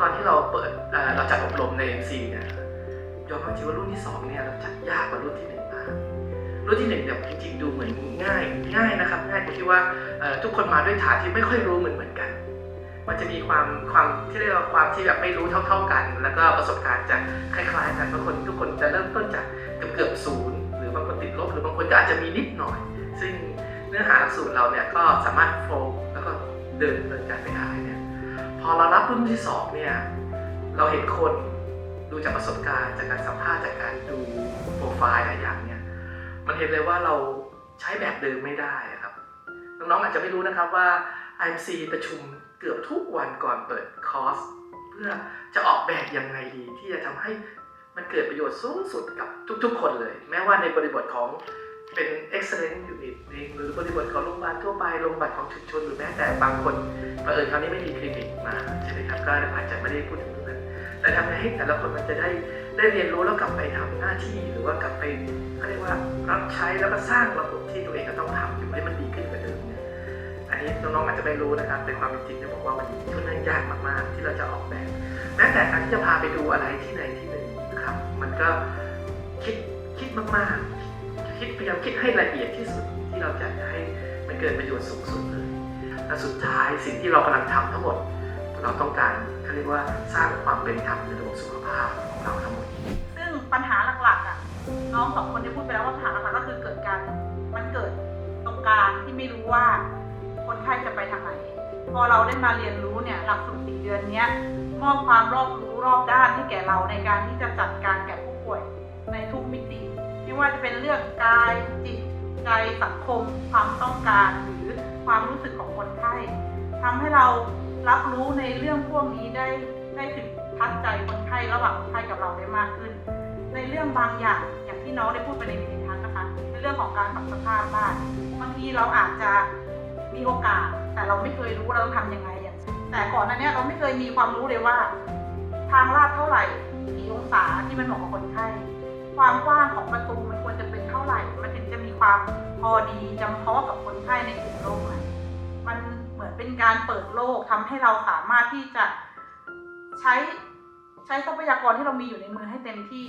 ตอนที่เราเปิดเราจัดอบรมในเอ็มซีเนี่ยยอมรับจริงว่ารุ่นที่สองเนี่ยเราจัดยากกว่ารุ่นที่หนึ่งมากรุ่นที่หนึ่งเนี่ยจริงๆดูเหมือนง่ายง่ายนะครับ ง่ายตรงที่ว่าทุกคนมาด้วยฐานที่ไม่ค่อยรู้เหมือนเหมือนกัน มันจะมีความความที่เรียกว่าความที่แบบไม่รู้เท่า ๆกัน แล้วก็ประสบการณ์จะคล้ายๆกันบางคนทุกคนจะเริ่มต้นจากเกือบเกือบศูนย์หรือบางคนติดลบหรือบางคนก็อาจจะมีนิดหน่อย ซึ่งเนื้อหาสูตรเราเนี่ยก็สามารถโฟล์แล้วก็เดินเดินการไปได้เนี่ย อเรารับรุ่นที่สองเนี่ยเราเห็นคนดูจากประสบการณ์จากการสัมภาษณ์จากการดูโปรไฟล์อะไรอย่างเนี่ยมันเห็นเลยว่าเราใช้แบบเดิมไม่ได้ครับน้องๆอาจจะไม่รู้นะครับว่า IMC ประชุมเกือบทุกวันก่อนเปิดคอร์สเพื่อจะออกแบบยังไงดีที่จะทำให้มันเกิดประโยชน์สูงสุดกับทุกๆ คนเลย แม้ว่าในบริบทของ เป็น excellent unit เองหรือบริบทของโรงพยาบาลทั่วไปโรงพยาบาลของชุมชนหรือแม้แต่บางคนบังเอิญคราวนี้ไม่มีคลินิกมาใช่ไหมครับก็อาจจะไม่ได้พูดถึงตรงนั้น แต่ทำไงให้แต่ละคนมันจะได้ได้เรียนรู้แล้วกลับไปทำหน้าที่หรือว่ากลับไปเขาเรียกว่ารับใช้แล้วก็สร้างระบบที่ตัวเองจะต้องทำอยู่ให้มันดีขึ้นกว่าเดิมเนี่ยอันนี้น้องๆอาจจะไม่รู้นะครับแต่ความเป็นจริงจะบอกว่ามันค่อนข้างยากมากๆที่เราจะออกแบบแม้แต่การที่จะพาไปดูอะไรที่ไหนที่หนึ่งนะครับ มันก็คิดคิดมากๆ คิดพยายามคิดให้ละเอียดที่สุดที่เราจะให้มันเกิดประโยชน์สูงสุดเลยและสุดท้ายสิ่งที่เรากำลังทำทั้งหมด เราต้องการเขาเรียกว่าสร้างความเป็นธรรมในระบบสุขภาพของเราทั้งหมด ซึ่งปัญหาหลักๆอะน้องสองคนได้พูดไปแล้วว่าปัญหาหลักๆก็คือเกิดการมันเกิดตรงกลางที่ไม่รู้ว่าคนไข้จะไปทางไหน พอเราได้มาเรียนรู้เนี่ยหลักสูตรสี่เดือนเนี้ยมอบความรอบรู้รอบด้านให้แก่เราในการที่จะจัดการแก่ผู้ป่วยในทุกมิติ ว่าจะเป็นเรื่องกายจิตใจสังคม ความต้องการหรือความรู้สึกของคนไข้ทำให้เรารับรู้ในเรื่องพวกนี้ได้ได้ถึงทัดใจคนไข้ระหว่างคนไข้กับเราได้มากขึ้น ในเรื่องบางอย่างอย่างที่น้องได้พูดไปในมินิทัศน์นะคะในเรื่องของการปรับสภาพบ้านบางทีเราอาจจะมีโอกาส แต่เราไม่เคยรู้เราต้องทำยังไงอย่างแต่ก่อนหน้านี้เราไม่เคยมีความรู้เลยว่า ทางลาดเท่าไหร่กี่องศาที่มันเหมาะกับคนไข้ ความกว้างของประตูมันควรจะเป็นเท่าไหร่ มันถึงจะมีความพอดีจำเพาะกับคนไข้ในกลุ่มโรคไหมมันเหมือนเป็นการเปิดโลกทำให้เราสามารถที่จะใช้ใช้ทรัพยากรที่เรามีอยู่ในมือให้เต็มที่